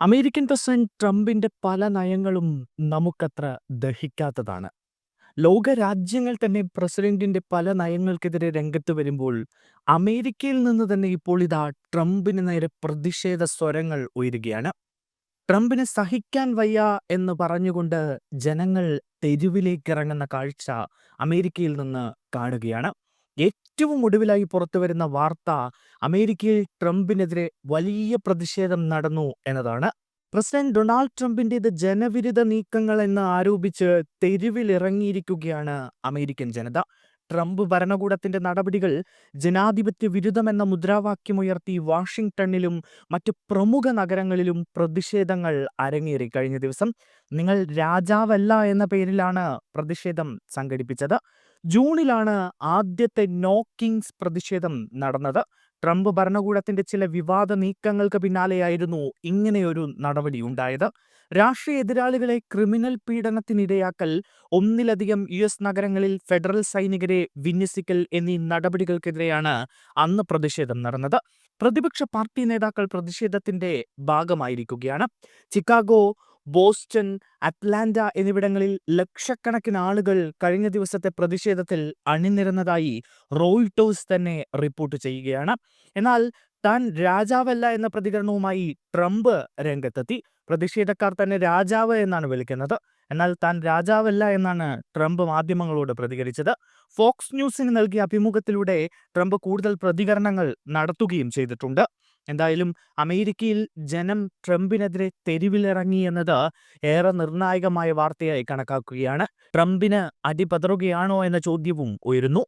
American president ട്രംപിന്റെ പല നയങ്ങളും നമുക്കത്ര ദഹിക്കാത്തതാണ്. ലോകരാജ്യങ്ങൾ തന്നെ പ്രസിഡന്റിന്റെ പല നയങ്ങൾക്കെതിരെ രംഗത്ത് വരുമ്പോൾ, അമേരിക്കയിൽ നിന്ന് തന്നെ ഇപ്പോൾ ഇതാ ട്രംപിന് നേരെ പ്രതിഷേധ സ്വരങ്ങൾ ഉയരുകയാണ്. ട്രംപിനെ സഹിക്കാൻ വയ്യ എന്ന് പറഞ്ഞുകൊണ്ട് ജനങ്ങൾ തെരുവിലേക്ക് ഇറങ്ങുന്ന കാഴ്ച അമേരിക്കയിൽ നിന്ന് കാണുകയാണ്. ഏറ്റവും ഒടുവിലായി പുറത്തു വരുന്ന വാർത്ത അമേരിക്കയിൽ ട്രംപിനെതിരെ വലിയ പ്രതിഷേധം നടന്നു എന്നതാണ്. പ്രസിഡന്റ് ഡൊണാൾഡ് ട്രംപിന്റേത് ജനവിരുദ്ധ നീക്കങ്ങൾ എന്ന് ആരോപിച്ച് തെരുവിലിറങ്ങിയിരിക്കുകയാണ് അമേരിക്കൻ ജനത. ട്രംപ് ഭരണകൂടത്തിന്റെ നടപടികൾ ജനാധിപത്യ വിരുദ്ധമെന്ന മുദ്രാവാക്യമുയർത്തി വാഷിംഗ്ടണിലും മറ്റ് പ്രമുഖ നഗരങ്ങളിലും പ്രതിഷേധങ്ങൾ അരങ്ങേറി കഴിഞ്ഞ ദിവസം. നിങ്ങൾ രാജാവല്ല എന്ന പേരിലാണ് പ്രതിഷേധം സംഘടിപ്പിച്ചത്. ജൂണിലാണ് ആദ്യത്തെ നോക്കിങ്സ് കിങ്സ് പ്രതിഷേധം നടന്നത്. ട്രംപ് ഭരണകൂടത്തിന്റെ ചില വിവാദ നീക്കങ്ങൾക്ക് പിന്നാലെയായിരുന്നു ഇങ്ങനെയൊരു നടപടി ഉണ്ടായത് രാഷ്ട്രീയ എതിരാളികളെ ക്രിമിനൽ പീഡനത്തിനിരയാക്കൽ, ഒന്നിലധികം യു എസ് നഗരങ്ങളിൽ ഫെഡറൽ സൈനികരെ വിന്യസിക്കൽ എന്നീ നടപടികൾക്കെതിരെയാണ് അന്ന് പ്രതിഷേധം നടന്നത്. പ്രതിപക്ഷ പാർട്ടി നേതാക്കൾ പ്രതിഷേധത്തിന്റെ ഭാഗമായിരിക്കുകയാണ്. ചിക്കാഗോ, ബോസ്റ്റൺ, അറ്റ്ലാന്റ എന്നിവിടങ്ങളിൽ ലക്ഷക്കണക്കിന് ആളുകൾ കഴിഞ്ഞ ദിവസത്തെ പ്രതിഷേധത്തിൽ അണിനിരന്നതായി റോയിട്ടോസ് തന്നെ റിപ്പോർട്ട് ചെയ്യുകയാണ്. എന്നാൽ താൻ രാജാവല്ല എന്ന പ്രതികരണവുമായി ട്രംപ് രംഗത്തെത്തി. പ്രതിഷേധക്കാർ തന്നെ രാജാവ് എന്നാണ് വിളിക്കുന്നത്. എന്നാൽ താൻ രാജാവല്ല എന്നാണ് ട്രംപ് മാധ്യമങ്ങളോട് പ്രതികരിച്ചത്. ഫോക്സ് ന്യൂസിന് നൽകിയ അഭിമുഖത്തിലൂടെ ട്രംപ് കൂടുതൽ പ്രതികരണങ്ങൾ നടത്തുകയും ചെയ്തിട്ടുണ്ട്. എന്തായാലും അമേരിക്കയിൽ ജനം ട്രംപിനെതിരെ തെരുവിലിറങ്ങി എന്നത് ഏറെ നിർണായകമായ വാർത്തയായി കണക്കാക്കുകയാണ്. ട്രംപിന് അടിപതറുകയാണോ എന്ന ചോദ്യവും ഉയരുന്നു.